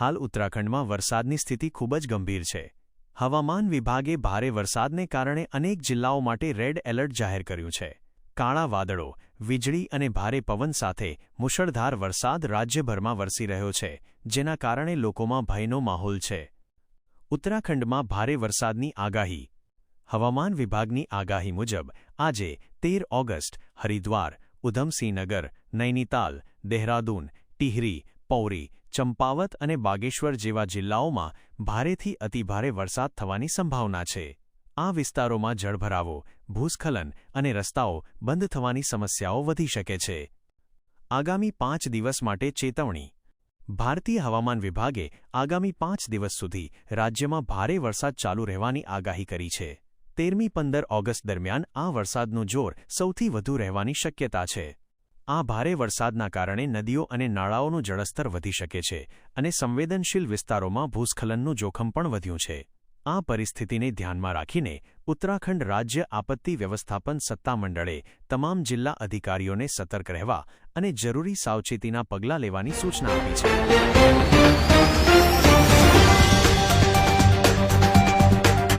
હાલ ઉત્તરાખંડમાં વરસાદની સ્થિતિ ખૂબ જ ગંભીર છે. હવામાન વિભાગે ભારે વરસાદને કારણે અનેક જિલ્લાઓ માટે રેડ એલર્ટ જાહેર કર્યું છે. કાળા વાદળો, વીજળી અને ભારે પવન સાથે મુશળધાર વરસાદ રાજ્યભરમાં વરસી રહ્યો છે, જેના કારણે લોકોમાં ભયનો માહોલ છે. ઉત્તરાખંડમાં ભારે વરસાદની આગાહી. હવામાન વિભાગની આગાહી મુજબ, આજે તેર ઓગસ્ટ, હરિદ્વાર, ઉધમસિંહનગર, નૈનીતાલ, દેહરાદૂન, ટિહરી, પૌરી ચંપાવત અને બાગેશ્વર જેવા જિલ્લાઓમાં ભારેથી અતિભારે વરસાદ થવાની સંભાવના છે. આ વિસ્તારોમાં જળભરાવો, ભૂસ્ખલન અને રસ્તાઓ બંધ થવાની સમસ્યાઓ વધી શકે છે. આગામી પાંચ દિવસ માટે ચેતવણી. ભારતીય હવામાન વિભાગે આગામી પાંચ દિવસ સુધી રાજ્યમાં ભારે વરસાદ ચાલુ રહેવાની આગાહી કરી છે. તેરમી પંદર ઓગસ્ટ દરમિયાન આ વરસાદનું જોર સૌથી વધુ રહેવાની શક્યતા છે. આ ભારે વરસાદના કારણે નદીઓ અને નાળાઓનું જળસ્તર વધી શકે છે અને સંવેદનશીલ વિસ્તારોમાં ભૂસ્ખલનનું જોખમ પણ વધ્યું છે. આ પરિસ્થિતિને ધ્યાનમાં રાખીને ઉત્તરાખંડ રાજ્ય આપત્તિ વ્યવસ્થાપન સત્તામંડળે તમામ જિલ્લા અધિકારીઓને સતર્ક રહેવા અને જરૂરી સાવચેતીના પગલાં લેવાની સૂચના આપી છે.